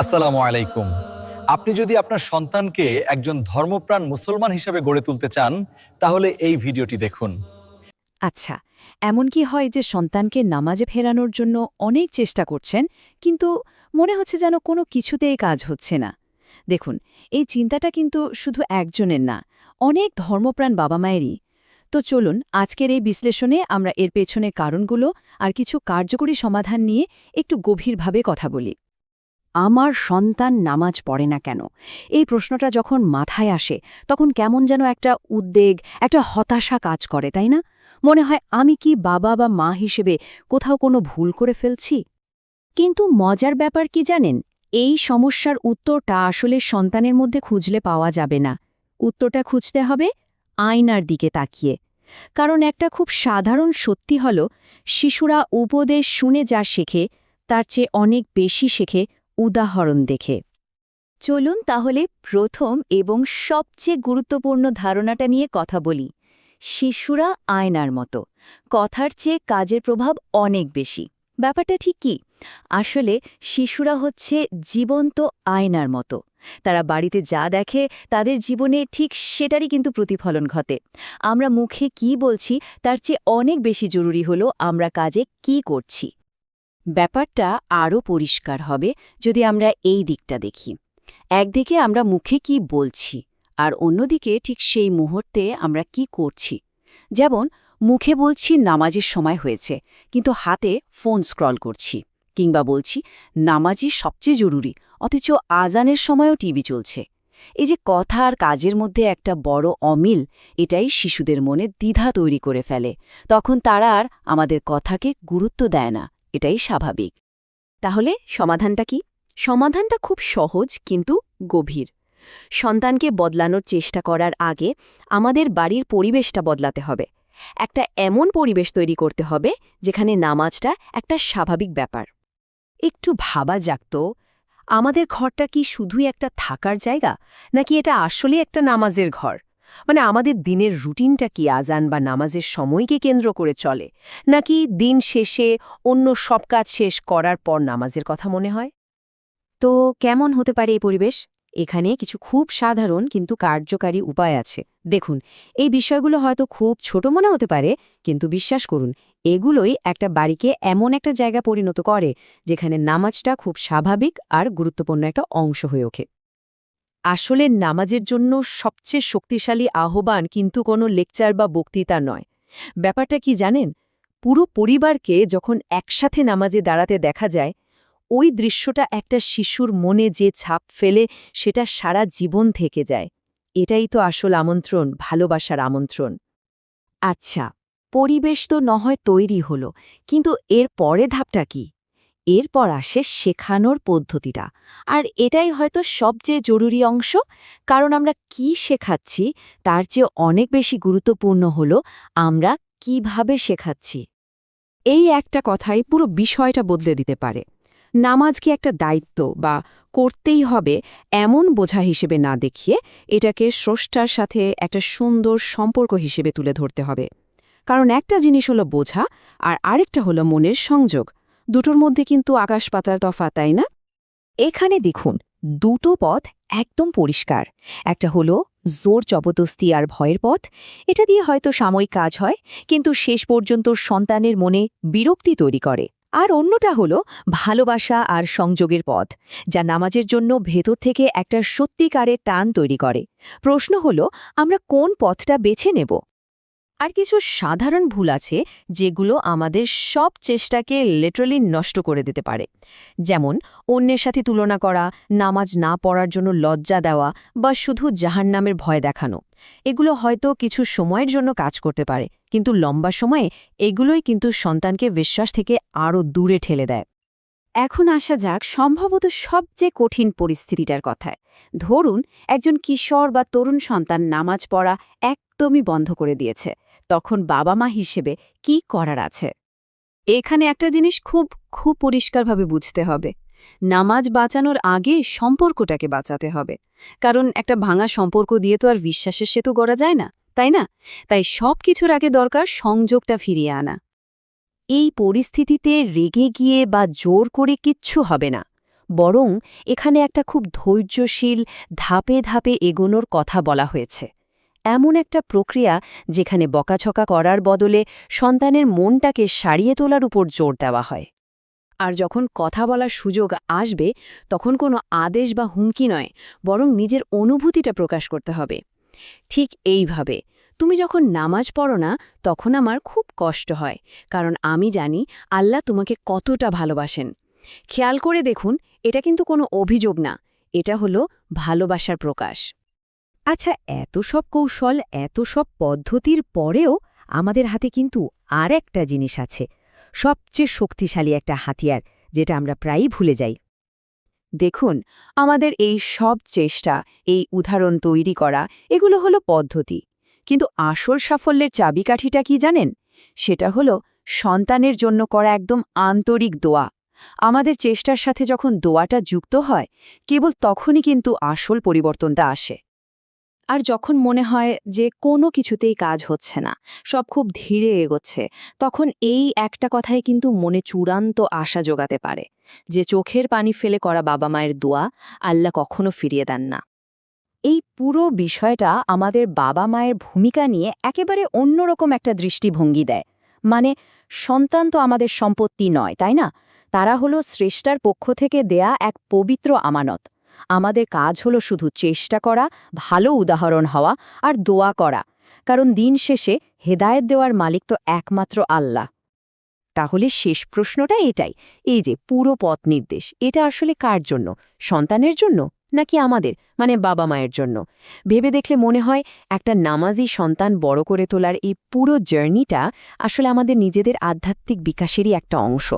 আসসালামু আলাইকুম। আপনি যদি আপনার সন্তানকে একজন ধর্মপ্রাণ মুসলমান হিসেবে গড়ে তুলতে চান, তাহলে এই ভিডিওটি দেখুন। আচ্ছা এমন কি হয় যে সন্তানকে নামাজে ফেরানোর জন্য অনেক চেষ্টা করছেন, কিন্তু মনে হচ্ছে যেন কোনো কিছুতেই কাজ হচ্ছে না? দেখুন, এই চিন্তাটা কিন্তু শুধু একজনের না, অনেক ধর্মপ্রাণ বাবা মায়েরই। তো চলুন, আজকের এই বিশ্লেষণে আমরা এর পেছনে কারণগুলো আর কিছু কার্যকরী সমাধান নিয়ে একটু গভীরভাবে কথা বলি। আমার সন্তান নামাজ পড়ে না কেন? এই প্রশ্নটা যখন মাথায় আসে, তখন কেমন যেন একটা উদ্বেগ, একটা হতাশা কাজ করে, তাই না? মনে হয় আমি কি বাবা বা মা হিসেবে কোথাও কোনো ভুল করে ফেলছি? কিন্তু মজার ব্যাপার কি জানেন? এই সমস্যার উত্তরটা আসলে সন্তানের মধ্যে খুঁজলে পাওয়া যাবে না। উত্তরটা খুঁজতে হবে আয়নার দিকে তাকিয়ে। কারণ একটা খুব সাধারণ সত্যি হল, শিশুরা উপদেশ শুনে যা শেখে, তার চেয়ে অনেক বেশি শেখে উদাহরণ দেখে। চলুন তাহলে প্রথম এবং সবচেয়ে গুরুত্বপূর্ণ ধারণাটা নিয়ে কথা বলি। শিশুরা আয়নার মতো। কথার চেয়ে কাজের প্রভাব অনেক বেশি। ব্যাপারটা ঠিক কি? আসলে শিশুরা হচ্ছে জীবন্ত আয়নার মতো। তারা বাড়িতে যা দেখে তাদের জীবনে ঠিক সেটারই কিন্তু প্রতিফলন ঘটে। আমরা মুখে কি বলছি তার চেয়ে অনেক বেশি জরুরি হলো আমরা কাজে কি করছি। ব্যাপারটা আরও পরিষ্কার হবে যদি আমরা এই দিকটা দেখি। একদিকে আমরা মুখে কি বলছি আর অন্যদিকে ঠিক সেই মুহূর্তে আমরা কি করছি। যেমন, মুখে বলছি নামাজের সময় হয়েছে, কিন্তু হাতে ফোন স্ক্রল করছি, কিংবা বলছি নামাজই সবচেয়ে জরুরি, অথচ আজানের সময়ও টিভি চলছে। এই যে কথা আর কাজের মধ্যে একটা বড় অমিল, এটাই শিশুদের মনে দ্বিধা তৈরি করে ফেলে। তখন তারা আর আমাদের কথাকে গুরুত্ব দেয় না। এটাই স্বাভাবিক। তাহলে সমাধানটা কি? সমাধানটা খুব সহজ কিন্তু গভীর। সন্তানকে বদলানোর চেষ্টা করার আগে আমাদের বাড়ির পরিবেশটা বদলাতে হবে। একটা এমন পরিবেশ তৈরি করতে হবে যেখানে নামাজটা একটা স্বাভাবিক ব্যাপার। একটু ভাবা যাক তো, আমাদের ঘরটা কি শুধুই একটা থাকার জায়গা নাকি এটা আসলে একটা নামাজের ঘর? মানে আমাদের দিনের রুটিনটা কি, আজান বা নামাজের সময়কে কেন্দ্র করে চলে? নাকি দিন শেষে অন্য সব কাজ শেষ করার পর নামাজের কথা মনে হয়? তো কেমন হতে পারে এই পরিবেশ? এখানে কিছু খুব সাধারণ কিন্তু কার্যকারী উপায় আছে। দেখুন, এই বিষয়গুলো হয়তো খুব ছোট মনে হতে পারে, কিন্তু বিশ্বাস করুন, এগুলোই একটা বাড়িকে এমন একটা জায়গা পরিণত করে, যেখানে নামাজটা খুব স্বাভাবিক আর গুরুত্বপূর্ণ একটা অংশ হয়ে ওঠে। আসলে নামাজের জন্য সবচেয়ে শক্তিশালী আহ্বান কিন্তু কোনো লেকচার বা বক্তৃতা নয়। ব্যাপারটা কি জানেন? পুরো পরিবারকে যখন একসাথে নামাজে দাঁড়াতে দেখা যায়, ওই দৃশ্যটা একটা শিশুর মনে যে ছাপ ফেলে সেটা সারা জীবন থেকে যায়। এটাই তো আসল আমন্ত্রণ, ভালোবাসার আমন্ত্রণ। আচ্ছা পরিবেশ তো নহয় তৈরি হলো, কিন্তু এর পরে ধাপটা কি? এরপর আসে শেখানোর পদ্ধতিটা। আর এটাই হয়তো সবচেয়ে জরুরি অংশ, কারণ আমরা কি শেখাচ্ছি তার চেয়ে অনেক বেশি গুরুত্বপূর্ণ হল আমরা কীভাবে শেখাচ্ছি। এই একটা কথাই পুরো বিষয়টা বদলে দিতে পারে। নামাজকে একটা দায়িত্ব বা করতেই হবে এমন বোঝা হিসেবে না দেখিয়ে এটাকে স্রষ্টার সাথে একটা সুন্দর সম্পর্ক হিসেবে তুলে ধরতে হবে। কারণ একটা জিনিস হলো বোঝা আর আরেকটা হলো মনের সংযোগ। দুটোর মধ্যে কিন্তু আকাশ পাতার তফাৎ, তাই না? এখানে দেখুন, দুটো পথ একদম পরিষ্কার। একটা হলো জোর জবরদস্তি আর ভয়ের পথ। এটা দিয়ে হয়তো সাময়িক কাজ হয়, কিন্তু শেষ পর্যন্ত সন্তানের মনে বিরক্তি তৈরি করে। আর অন্যটা হলো ভালোবাসা আর সংযোগের পথ, যা নামাজের জন্য ভেতর থেকে একটা সত্যিকারের টান তৈরি করে। প্রশ্ন হলো, আমরা কোন পথটা বেছে নেব? আর কিছু সাধারণ ভুল আছে যেগুলো আমাদের সব চেষ্টাকে লিটারালি নষ্ট করে দিতে পারে। যেমন, অন্যের সাথে তুলনা করা, নামাজ না পড়ার জন্য লজ্জা দেওয়া বা শুধু জাহান্নামের ভয় দেখানো। এগুলো হয়তো কিছু সময়ের জন্য কাজ করতে পারে, কিন্তু লম্বা সময়ে এগুলোই কিন্তু সন্তানকে বিশ্বাস থেকে আরও দূরে ঠেলে দেয়। এখন আসা যাক সম্ভবত সবচেয়ে কঠিন পরিস্থিতিটার কথায়। ধরুন, একজন কিশোর বা তরুণ সন্তান নামাজ পড়া একদমই বন্ধ করে দিয়েছে। তখন বাবা মা হিসেবে কি করার আছে? এখানে একটা জিনিস খুব খুব পরিষ্কারভাবে বুঝতে হবে। নামাজ বাঁচানোর আগে সম্পর্কটাকে বাঁচাতে হবে। কারণ একটা ভাঙা সম্পর্ক দিয়ে তো আর বিশ্বাসের সেতু গড়া যায় না, তাই না? তাই সব কিছুর আগে দরকার সংযোগটা ফিরিয়ে আনা। এই পরিস্থিতিতে রেগে গিয়ে বা জোর করে কিচ্ছু হবে না। বরং এখানে একটা খুব ধৈর্যশীল, ধাপে ধাপে এগোনোর কথা বলা হয়েছে। এমন একটা প্রক্রিয়া যেখানে বকাছকা করার বদলে সন্তানের মনটাকে সারিয়ে তোলার উপর জোর দেওয়া হয়। আর যখন কথা বলার সুযোগ আসবে, তখন কোনো আদেশ বা হুমকি নয়, বরং নিজের অনুভূতিটা প্রকাশ করতে হবে। ঠিক এইভাবে, তুমি যখন নামাজ পড়ো না, তখন আমার খুব কষ্ট হয়, কারণ আমি জানি আল্লাহ তোমাকে কতটা ভালোবাসেন। খেয়াল করে দেখুন, এটা কিন্তু কোনো অভিযোগ না, এটা হলো ভালোবাসার প্রকাশ। আচ্ছা এত সব কৌশল, এত সব পদ্ধতির পরেও আমাদের হাতে কিন্তু আর একটা জিনিস আছে। সবচেয়ে শক্তিশালী একটা হাতিয়ার, যেটা আমরা প্রায়ই ভুলে যাই। দেখুন, আমাদের এই সব চেষ্টা, এই উদাহরণ তৈরি করা, এগুলো হলো পদ্ধতি। কিন্তু আসল সাফল্যের চাবিকাঠিটা কি জানেন? সেটা হলো সন্তানের জন্য করা একদম আন্তরিক দোয়া। আমাদের চেষ্টার সাথে যখন দোয়াটা যুক্ত হয়, কেবল তখনই কিন্তু আসল পরিবর্তনটা আসে। আর যখন মনে হয় যে কোনো কিছুতেই কাজ হচ্ছে না, সব খুব ধীরে এগোচ্ছে, তখন এই একটা কথাই কিন্তু মনে চূড়ান্ত আশা যোগাতে পারে, যে চোখের পানি ফেলে করা বাবা মায়ের দোয়া আল্লাহ কখনো ফিরিয়ে দেন না। এই পুরো বিষয়টা আমাদের বাবা মায়ের ভূমিকা নিয়ে একেবারে অন্যরকম একটা দৃষ্টিভঙ্গি দেয়। মানে সন্তান তো আমাদের সম্পত্তি নয়, তাই না? তারা হলো শ্রেষ্ঠার পক্ষ থেকে দেয়া এক পবিত্র আমানত। আমাদের কাজ হলো শুধু চেষ্টা করা, ভালো উদাহরণ হওয়া আর দোয়া করা। কারণ দিন শেষে হেদায়েত দেওয়ার মালিক তো একমাত্র আল্লাহ। তাহলে শেষ প্রশ্নটা এটাই, এই যে পুরো পথ নির্দেশ, এটা আসলে কার জন্য? সন্তানের জন্য নাকি আমাদের? মানে বাবা মায়ের জন্য? ভেবে দেখলে মনে হয় একটা নামাজি সন্তান বড় করে তোলার এই পুরো জার্নিটা আসলে আমাদের নিজেদের আধ্যাত্মিক বিকাশেরই একটা অংশ।